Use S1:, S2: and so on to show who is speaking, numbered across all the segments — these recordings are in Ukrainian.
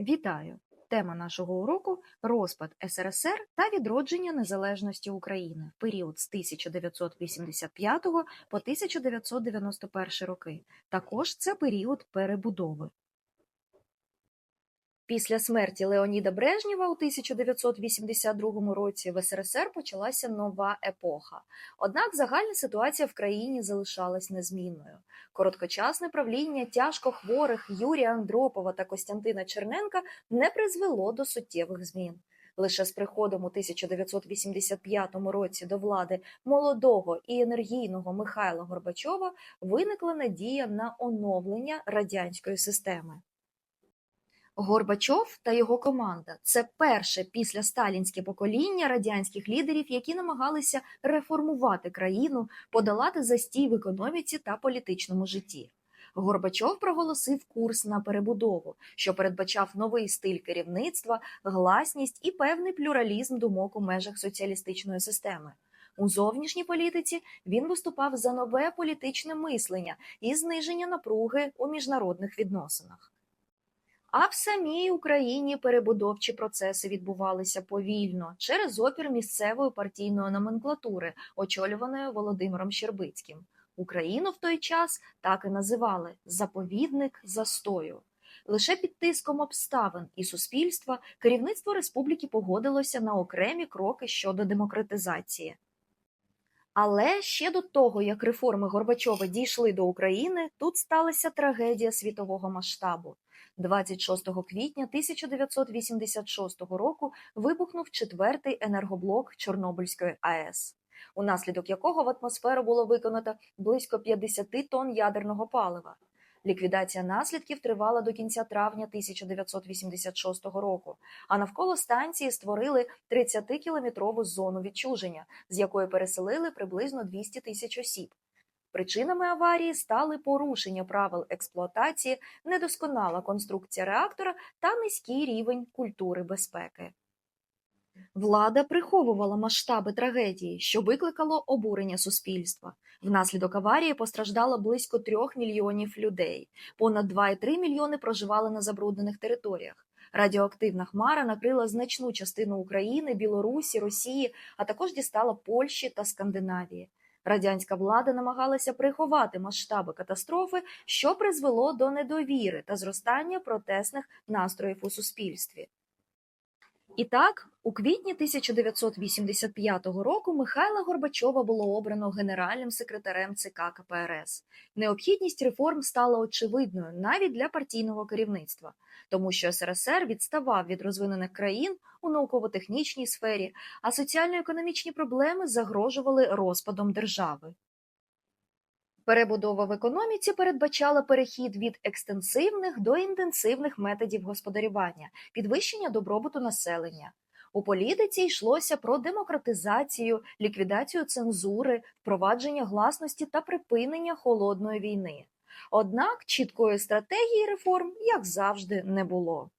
S1: Вітаю! Тема нашого уроку розпад СРСР та відродження незалежності України в період з 1985 по 1991 роки. Також це період перебудови. Після смерті Леоніда Брежнєва у 1982 році в СРСР почалася нова епоха. Однак загальна ситуація в країні залишалась незмінною. Короткочасне правління тяжко хворих Юрія Андропова та Костянтина Черненка не призвело до суттєвих змін. Лише з приходом у 1985 році до влади молодого і енергійного Михайла Горбачова виникла надія на оновлення радянської системи. Горбачов та його команда це перше після сталінське покоління радянських лідерів, які намагалися реформувати країну, подолати застій в економіці та політичному житті. Горбачов проголосив курс на перебудову, що передбачав новий стиль керівництва, гласність і певний плюралізм думок у межах соціалістичної системи. У зовнішній політиці він виступав за нове політичне мислення і зниження напруги у міжнародних відносинах. А в самій Україні перебудовчі процеси відбувалися повільно через опір місцевої партійної номенклатури, очолюваної Володимиром Щербицьким. Україну в той час так і називали заповідник застою. Лише під тиском обставин і суспільства керівництво республіки погодилося на окремі кроки щодо демократизації. Але ще до того, як реформи Горбачова дійшли до України, тут сталася трагедія світового масштабу. 26 квітня 1986 року вибухнув четвертий енергоблок Чорнобильської АЕС, унаслідок якого в атмосферу було виконано близько 50 тонн ядерного палива. Ліквідація наслідків тривала до кінця травня 1986 року, а навколо станції створили 30-кілометрову зону відчуження, з якої переселили приблизно 200 тисяч осіб. Причинами аварії стали порушення правил експлуатації, недосконала конструкція реактора та низький рівень культури безпеки. Влада приховувала масштаби трагедії, що викликало обурення суспільства. Внаслідок аварії постраждало близько трьох мільйонів людей. Понад 2,3 мільйони проживали на забруднених територіях. Радіоактивна хмара накрила значну частину України, Білорусі, Росії, а також дістала Польщі та Скандинавії. Радянська влада намагалася приховати масштаби катастрофи, що призвело до недовіри та зростання протестних настроїв у суспільстві. І так, у квітні 1985 року Михайла Горбачова було обрано генеральним секретарем ЦК КПРС. Необхідність реформ стала очевидною навіть для партійного керівництва, тому що СРСР відставав від розвинених країн у науково-технічній сфері, а соціально-економічні проблеми загрожували розпадом держави. Перебудова в економіці передбачала перехід від екстенсивних до інтенсивних методів господарювання, підвищення добробуту населення. У політиці йшлося про демократизацію, ліквідацію цензури, впровадження гласності та припинення холодної війни. Однак чіткої стратегії реформ, як завжди, не було.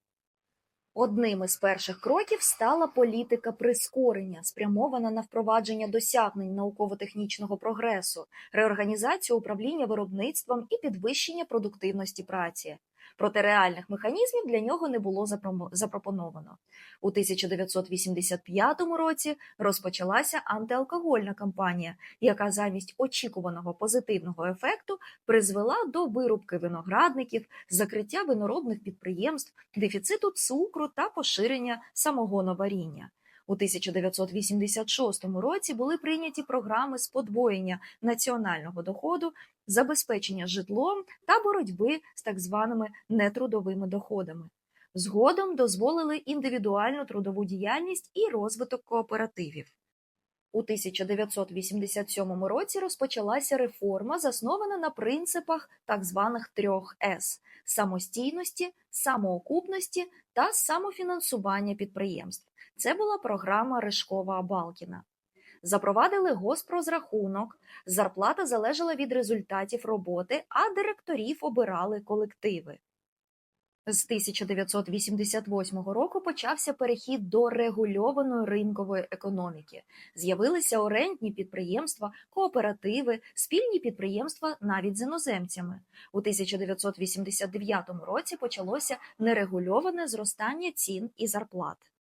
S1: Одним із перших кроків стала політика прискорення, спрямована на впровадження досягнень науково-технічного прогресу, реорганізацію управління виробництвом і підвищення продуктивності праці. Проте реальних механізмів для нього не було запропоновано. У 1985 році розпочалася антиалкогольна кампанія, яка замість очікуваного позитивного ефекту призвела до вирубки виноградників, закриття виноробних підприємств, дефіциту цукру та поширення самогоноваріння. У 1986 році були прийняті програми з подвоєння національного доходу, забезпечення житлом та боротьби з так званими нетрудовими доходами. Згодом дозволили індивідуальну трудову діяльність і розвиток кооперативів. У 1987 році розпочалася реформа, заснована на принципах так званих трьох С самостійності, самоокупності та самофінансування підприємств. Це була програма Ришкова Балкіна. Запровадили госпрозрахунок, зарплата залежала від результатів роботи, а директорів обирали колективи. З 1988 року почався перехід до регульованої ринкової економіки. З'явилися орендні підприємства, кооперативи, спільні підприємства навіть з іноземцями. У 1989 році почалося нерегульоване зростання цін і зарплат.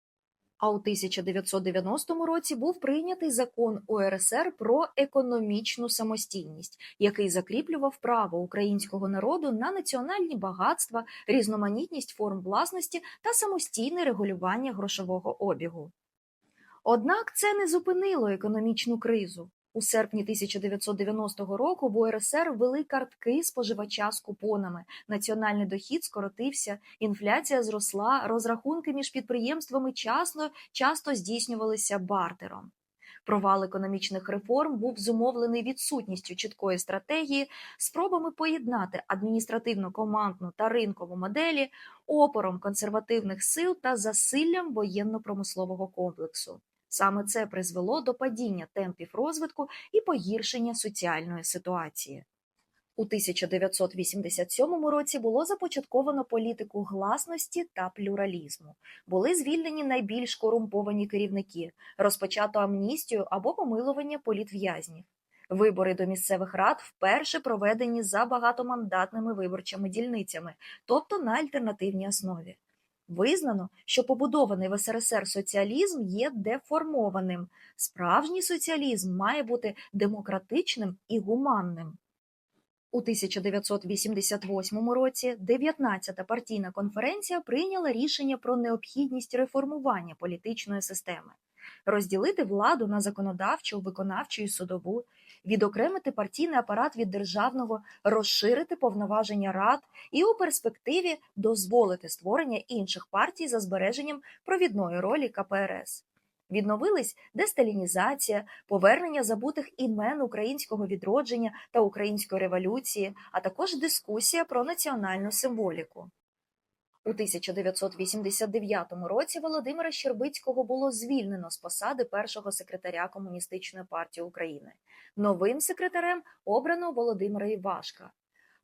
S1: А у 1990 році був прийнятий закон УРСР про економічну самостійність, який закріплював право українського народу на національні багатства, різноманітність форм власності та самостійне регулювання грошового обігу. Однак це не зупинило економічну кризу. У серпні 1990 року в УРСР ввели картки споживача з купонами. Національний дохід скоротився, інфляція зросла, розрахунки між підприємствами часто, часто здійснювалися бартером. Провал економічних реформ був зумовлений відсутністю чіткої стратегії, спробами поєднати адміністративно-командну та ринкову моделі, опором консервативних сил та засиллям воєнно-промислового комплексу. Саме це призвело до падіння темпів розвитку і погіршення соціальної ситуації. У 1987 році було започатковано політику гласності та плюралізму. Були звільнені найбільш корумповані керівники, розпочато амністію або помилування політв'язнів. Вибори до місцевих рад вперше проведені за багатомандатними виборчими дільницями, тобто на альтернативній основі. Визнано, що побудований в СРСР соціалізм є деформованим. Справжній соціалізм має бути демократичним і гуманним. У 1988 році 19-та партійна конференція прийняла рішення про необхідність реформування політичної системи, розділити владу на законодавчу, виконавчу і судову, відокремити партійний апарат від державного, розширити повноваження рад і у перспективі дозволити створення інших партій за збереженням провідної ролі КПРС. Відновились десталінізація, повернення забутих імен українського відродження та української революції, а також дискусія про національну символіку. У 1989 році Володимира Щербицького було звільнено з посади першого секретаря Комуністичної партії України. Новим секретарем обрано Володимира Івашка.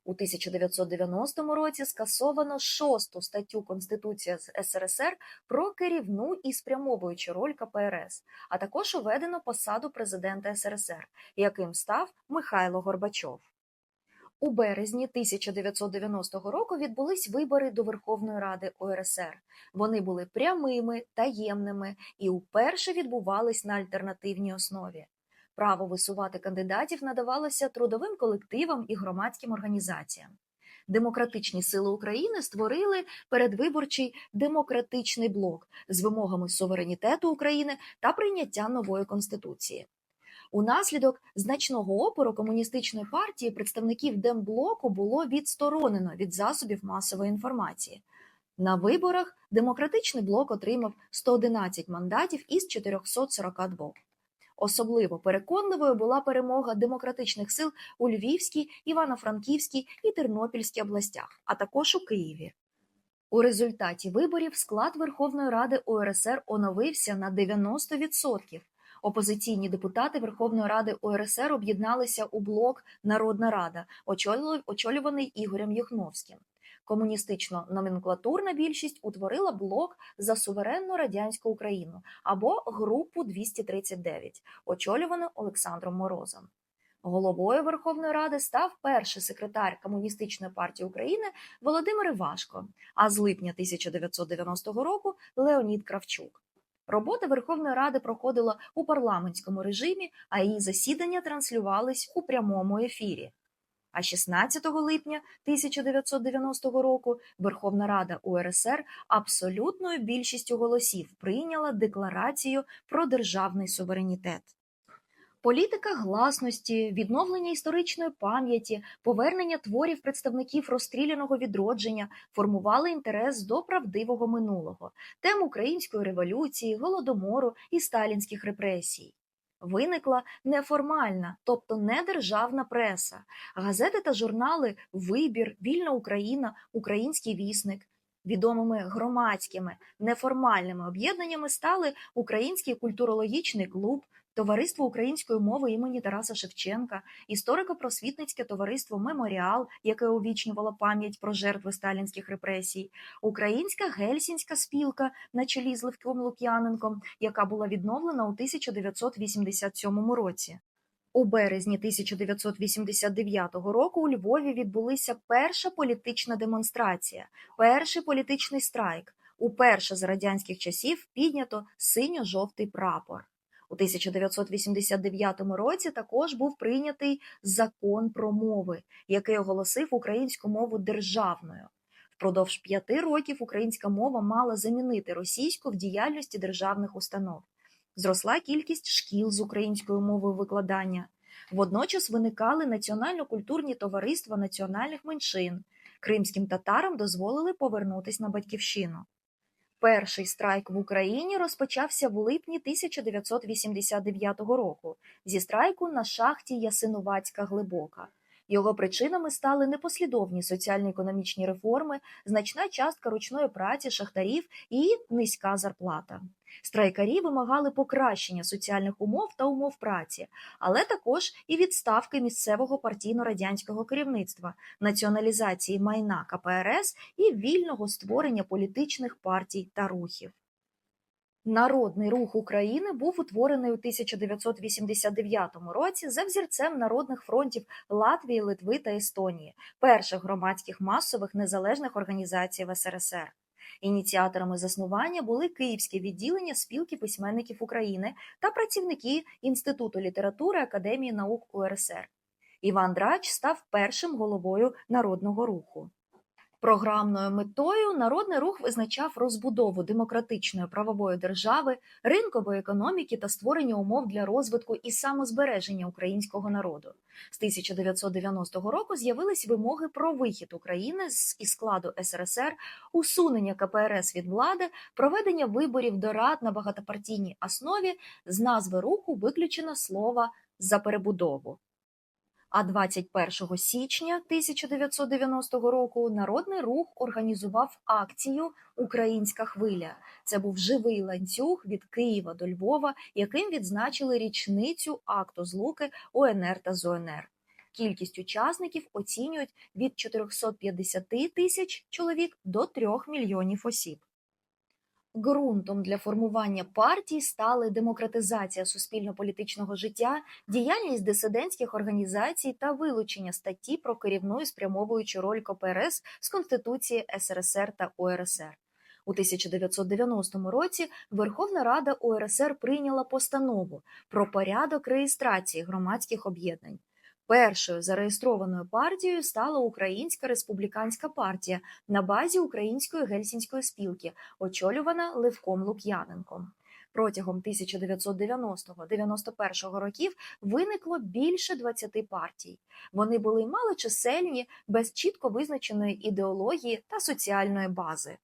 S1: У 1990 році скасовано шосту статтю Конституції СРСР про керівну і спрямовуючу роль КПРС, а також уведено посаду президента СРСР, яким став Михайло Горбачов. У березні 1990 року відбулись вибори до Верховної Ради УРСР. Вони були прямими, таємними і вперше відбувались на альтернативній основі. Право висувати кандидатів надавалося трудовим колективам і громадським організаціям. Демократичні сили України створили передвиборчий демократичний блок з вимогами суверенітету України та прийняття нової конституції. Унаслідок значного опору комуністичної партії представників Демблоку було відсторонено від засобів масової інформації. На виборах демократичний блок отримав 111 мандатів із 442. Особливо переконливою була перемога демократичних сил у Львівській, Івано-Франківській і Тернопільській областях, а також у Києві. У результаті виборів склад Верховної Ради УРСР оновився на 90%. Опозиційні депутати Верховної Ради УРСР об'єдналися у блок Народна Рада, очолюваний Ігорем Юхновським. Комуністично-номенклатурна більшість утворила блок за суверенну радянську Україну або групу 239, очолювану Олександром Морозом. Головою Верховної Ради став перший секретар Комуністичної партії України Володимир Івашко, а з липня 1990 року Леонід Кравчук. Робота Верховної Ради проходила у парламентському режимі, а її засідання транслювались у прямому ефірі. А 16 липня 1990 року Верховна Рада УРСР абсолютною більшістю голосів прийняла декларацію про державний суверенітет. Політика гласності, відновлення історичної пам'яті, повернення творів представників розстріляного відродження формували інтерес до правдивого минулого, тем української революції, голодомору і сталінських репресій. Виникла неформальна, тобто недержавна преса, газети та журнали Вибір, Вільна Україна, Український вісник. Відомими громадськими неформальними об'єднаннями стали Український культурологічний клуб, Товариство української мови імені Тараса Шевченка, історико-просвітницьке товариство Меморіал, яке увічнювало пам'ять про жертви сталінських репресій, Українська гельсінська спілка на чолі з Левком Лук'яненком, яка була відновлена у 1987 році. У березні 1989 року у Львові відбулася перша політична демонстрація, перший політичний страйк. Уперше з радянських часів піднято синьо-жовтий прапор. У 1989 році також був прийнятий закон про мови, який оголосив українську мову державною. Впродовж п'яти років українська мова мала замінити російську в діяльності державних установ. Зросла кількість шкіл з українською мовою викладання. Водночас виникали національно-культурні товариства національних меншин. Кримським татарам дозволили повернутися на батьківщину. Перший страйк в Україні розпочався в липні 1989 року зі страйку на шахті Ясинувацька Глибока. Його причинами стали непослідовні соціально-економічні реформи, значна частка ручної праці шахтарів і низька зарплата. Страйкарі вимагали покращення соціальних умов та умов праці, але також і відставки місцевого партійно-радянського керівництва, націоналізації майна КПРС і вільного створення політичних партій та рухів. Народний рух України був утворений у 1989 році за взірцем народних фронтів Латвії, Литви та Естонії, перших громадських масових незалежних організацій в СРСР. Ініціаторами заснування були Київське відділення спілки письменників України та працівники Інституту літератури Академії наук УРСР. Іван Драч став першим головою народного руху. Програмною метою народний рух визначав розбудову демократичної правової держави, ринкової економіки та створення умов для розвитку і самозбереження українського народу. З 1990 року з'явились вимоги про вихід України з із складу СРСР, усунення КПРС від влади, проведення виборів до рад на багатопартійній основі. З назви руху виключено слово за перебудову. А 21 січня 1990 року Народний рух організував акцію Українська хвиля. Це був живий ланцюг від Києва до Львова, яким відзначили річницю акту злуки УНР та ЗОНР. Кількість учасників оцінюють від 450 тисяч чоловік до 3 мільйонів осіб. Ґрунтом для формування партій стали демократизація суспільно-політичного життя, діяльність дисидентських організацій та вилучення статті про керівну і спрямовуючу роль КПРС з Конституції СРСР та УРСР. У 1990 році Верховна Рада УРСР прийняла постанову про порядок реєстрації громадських об'єднань. Першою зареєстрованою партією стала Українська республіканська партія на базі Української гельсінської спілки, очолювана Левком Лук'яненком. Протягом 1990-91 років виникло більше 20 партій. Вони були малочисельні, без чітко визначеної ідеології та соціальної бази.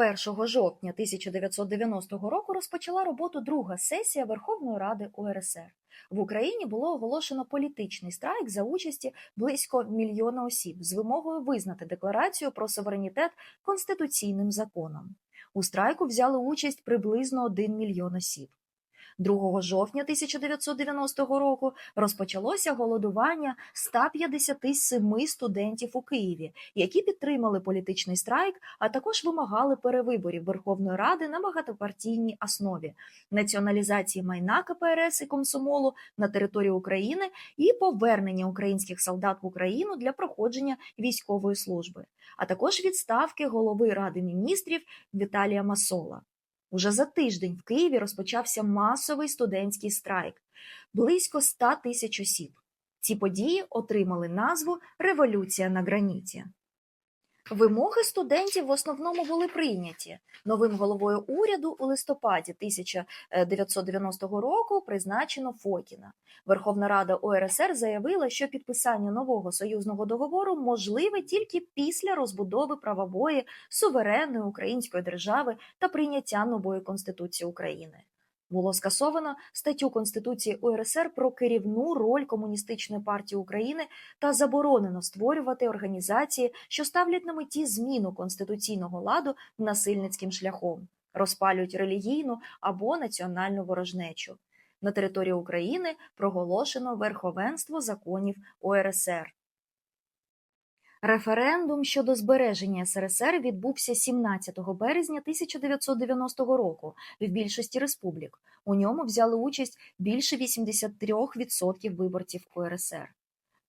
S1: 1 жовтня 1990 року розпочала роботу друга сесія Верховної Ради УРСР. В Україні було оголошено політичний страйк за участі близько мільйона осіб з вимогою визнати декларацію про суверенітет конституційним законом. У страйку взяли участь приблизно 1 мільйон осіб. 2 жовтня 1990 року розпочалося голодування 157 студентів у Києві, які підтримали політичний страйк, а також вимагали перевиборів Верховної Ради на багатопартійній основі, націоналізації майна КПРС і комсомолу на території України і повернення українських солдат в Україну для проходження військової служби, а також відставки голови Ради міністрів Віталія Масола. Уже за тиждень в Києві розпочався масовий студентський страйк близько 100 тисяч осіб. Ці події отримали назву Революція на граніті. Вимоги студентів в основному були прийняті. Новим головою уряду у листопаді 1990 року призначено Фокіна. Верховна Рада ОРСР заявила, що підписання нового союзного договору можливе тільки після розбудови правової суверенної української держави та прийняття нової конституції України. Було скасовано статтю Конституції УРСР про керівну роль Комуністичної партії України та заборонено створювати організації, що ставлять на меті зміну конституційного ладу насильницьким шляхом, розпалюють релігійну або національну ворожнечу. На території України проголошено верховенство законів УРСР. Референдум щодо збереження СРСР відбувся 17 березня 1990 року в більшості республік. У ньому взяли участь більше 83% виборців УРСР.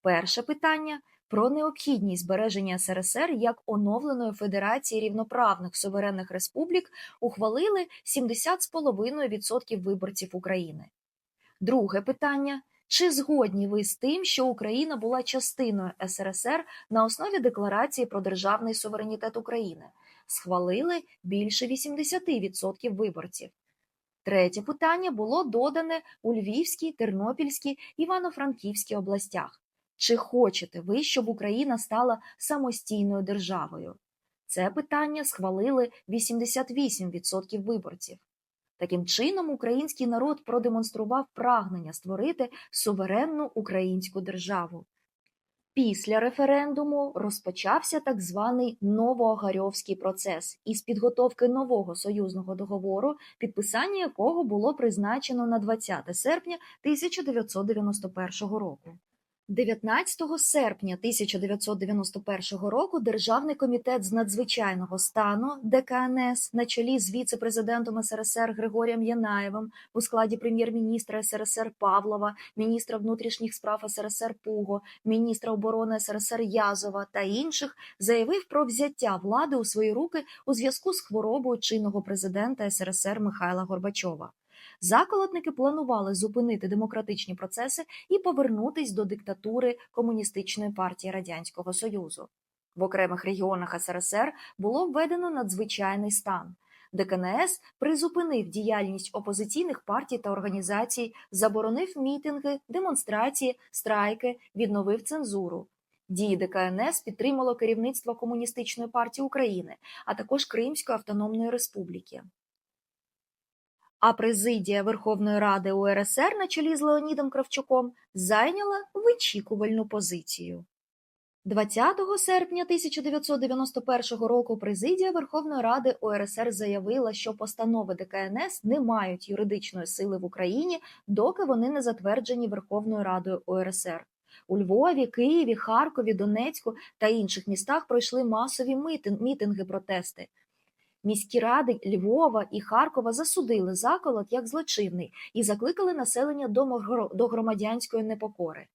S1: Перше питання про необхідність збереження СРСР як оновленої Федерації рівноправних суверенних республік ухвалили 70,5% виборців України. Друге питання чи згодні ви з тим, що Україна була частиною СРСР на основі Декларації про державний суверенітет України? Схвалили більше 80% виборців. Третє питання було додане у Львівській, Тернопільській, Івано-Франківській областях. Чи хочете ви, щоб Україна стала самостійною державою? Це питання схвалили 88% виборців. Таким чином, український народ продемонстрував прагнення створити суверенну українську державу. Після референдуму розпочався так званий новоогарьовський процес із підготовки нового союзного договору, підписання якого було призначено на 20 серпня 1991 року. 19 серпня 1991 року Державний комітет з надзвичайного стану ДКНС на чолі з віце-президентом СРСР Григорієм Янаєвим у складі прем'єр-міністра СРСР Павлова, міністра внутрішніх справ СРСР Пуго, міністра оборони СРСР Язова та інших заявив про взяття влади у свої руки у зв'язку з хворобою чинного президента СРСР Михайла Горбачова. Заколотники планували зупинити демократичні процеси і повернутись до диктатури Комуністичної партії Радянського Союзу. В окремих регіонах СРСР було введено надзвичайний стан. ДКНС призупинив діяльність опозиційних партій та організацій, заборонив мітинги, демонстрації, страйки, відновив цензуру. Дії ДКНС підтримало керівництво Комуністичної партії України, а також Кримської автономної республіки. А президія Верховної Ради УРСР на чолі з Леонідом Кравчуком зайняла вичікувальну позицію. 20 серпня 1991 року президія Верховної Ради УРСР заявила, що постанови ДКНС не мають юридичної сили в Україні, доки вони не затверджені Верховною Радою УРСР. У Львові, Києві, Харкові, Донецьку та інших містах пройшли масові мітинги протести. Міські ради Львова і Харкова засудили заколот як злочинний і закликали населення до громадянської непокори.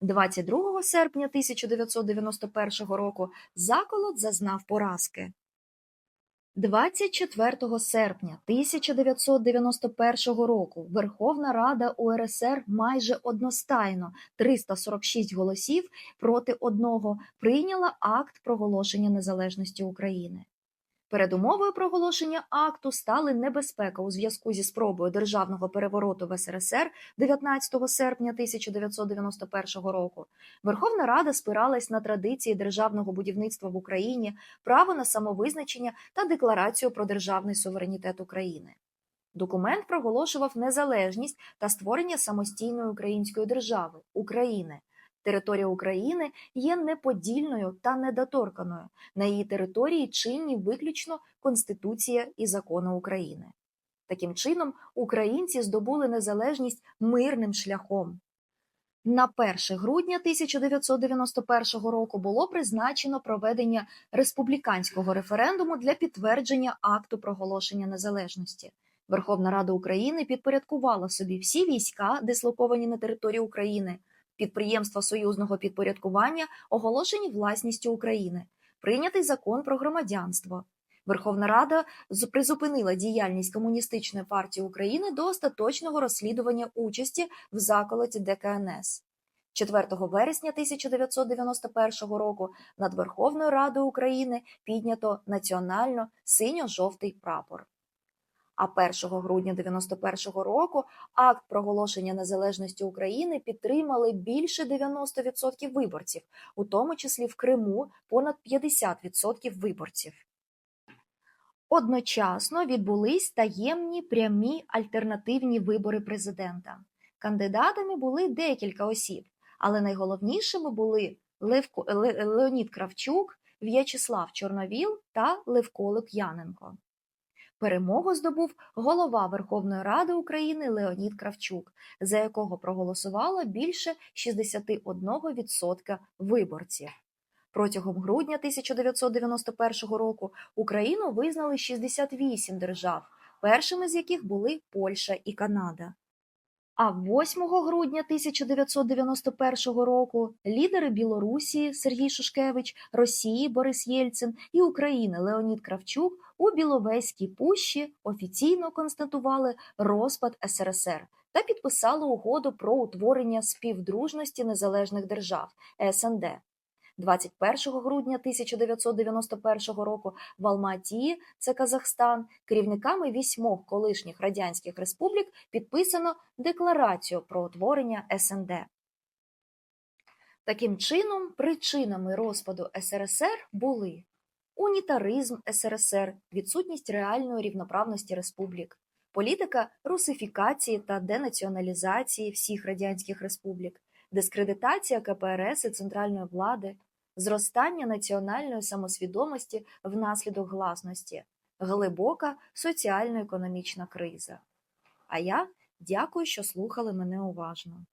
S1: 22 серпня 1991 року заколот зазнав поразки. 24 серпня 1991 року Верховна Рада УРСР майже одностайно 346 голосів проти одного прийняла акт проголошення незалежності України. Передумовою проголошення акту стали небезпека у зв'язку зі спробою державного перевороту в СРСР 19 серпня 1991 року. Верховна Рада спиралась на традиції державного будівництва в Україні, право на самовизначення та декларацію про державний суверенітет України. Документ проголошував незалежність та створення самостійної української держави України. Територія України є неподільною та недоторканою. На її території чинні виключно Конституція і закони України. Таким чином, українці здобули незалежність мирним шляхом. На 1 грудня 1991 року було призначено проведення республіканського референдуму для підтвердження акту проголошення незалежності. Верховна Рада України підпорядкувала собі всі війська, дислоковані на території України підприємства союзного підпорядкування оголошені власністю України, прийнятий закон про громадянство. Верховна Рада призупинила діяльність Комуністичної партії України до остаточного розслідування участі в заколоті ДКНС. 4 вересня 1991 року над Верховною Радою України піднято національно синьо-жовтий прапор. А 1 грудня 91-го року акт проголошення незалежності України підтримали більше 90% виборців, у тому числі в Криму понад 50% виборців. Одночасно відбулись таємні прямі альтернативні вибори президента. Кандидатами були декілька осіб, але найголовнішими були Левко, Леонід Кравчук, В'ячеслав Чорновіл та Левко Лук'яненко. Перемогу здобув голова Верховної Ради України Леонід Кравчук, за якого проголосувало більше 61% виборців. Протягом грудня 1991 року Україну визнали 68 держав, першими з яких були Польща і Канада. А 8 грудня 1991 року лідери Білорусі Сергій Шушкевич, Росії Борис Єльцин і України Леонід Кравчук у Біловезькій пущі офіційно констатували розпад СРСР та підписали угоду про утворення співдружності незалежних держав СНД. 21 грудня 1991 року в Алматі, це Казахстан, керівниками вісьмох колишніх радянських республік підписано декларацію про утворення СНД. Таким чином, причинами розпаду СРСР були унітаризм СРСР, відсутність реальної рівноправності республік, політика русифікації та денаціоналізації всіх радянських республік, дискредитація КПРС і центральної влади, зростання національної самосвідомості внаслідок гласності, глибока соціально-економічна криза. А я дякую, що слухали мене уважно.